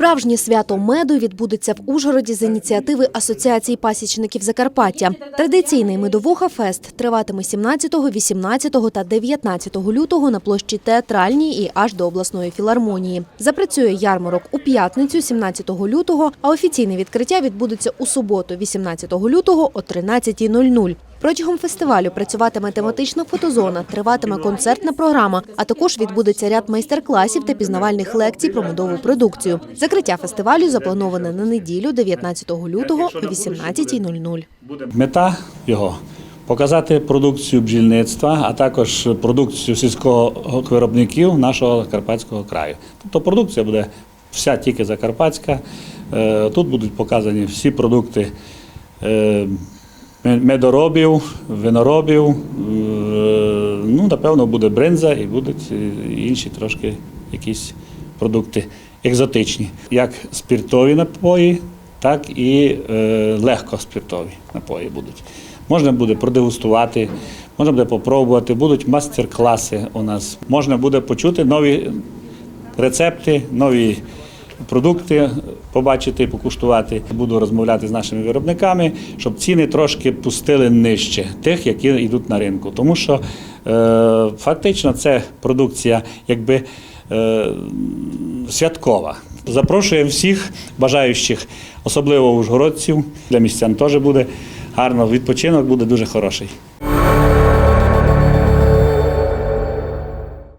Справжнє свято меду відбудеться в Ужгороді з ініціативи Асоціації пасічників Закарпаття. Традиційний медовуха фест триватиме 17, 18 та 19 лютого на площі Театральній і аж до обласної філармонії. Запрацює ярмарок у п'ятницю, 17 лютого, а офіційне відкриття відбудеться у суботу, 18 лютого о 13.00. Протягом фестивалю працюватиме тематична фотозона, триватиме концертна програма, а також відбудеться ряд майстер-класів та пізнавальних лекцій про медову продукцію. Закриття фестивалю заплановане на неділю, 19 лютого о 18.00. Мета його показати продукцію бджільництва, а також продукцію сільського виробників нашого Карпатського краю. Тобто продукція буде вся тільки закарпатська. Е, Тут будуть показані всі продукти е, медоробів, виноробів. е, Ну, напевно, буде бринза і будуть е, інші трошки якісь продукти екзотичні, як спіртові напої, так і е, легкоспиртові напої будуть. Можна буде продегустувати, можна буде попробувати, будуть мастер-класи у нас. Можна буде почути нові рецепти, нові продукти побачити, покуштувати. Буду розмовляти з нашими виробниками, щоб ціни трошки пустили нижче тих, які йдуть на ринку. Тому що е, фактично це продукція якби е, святкова. Запрошуємо всіх бажаючих, особливо ужгородців. Для містян теж буде гарно. Відпочинок буде дуже хороший.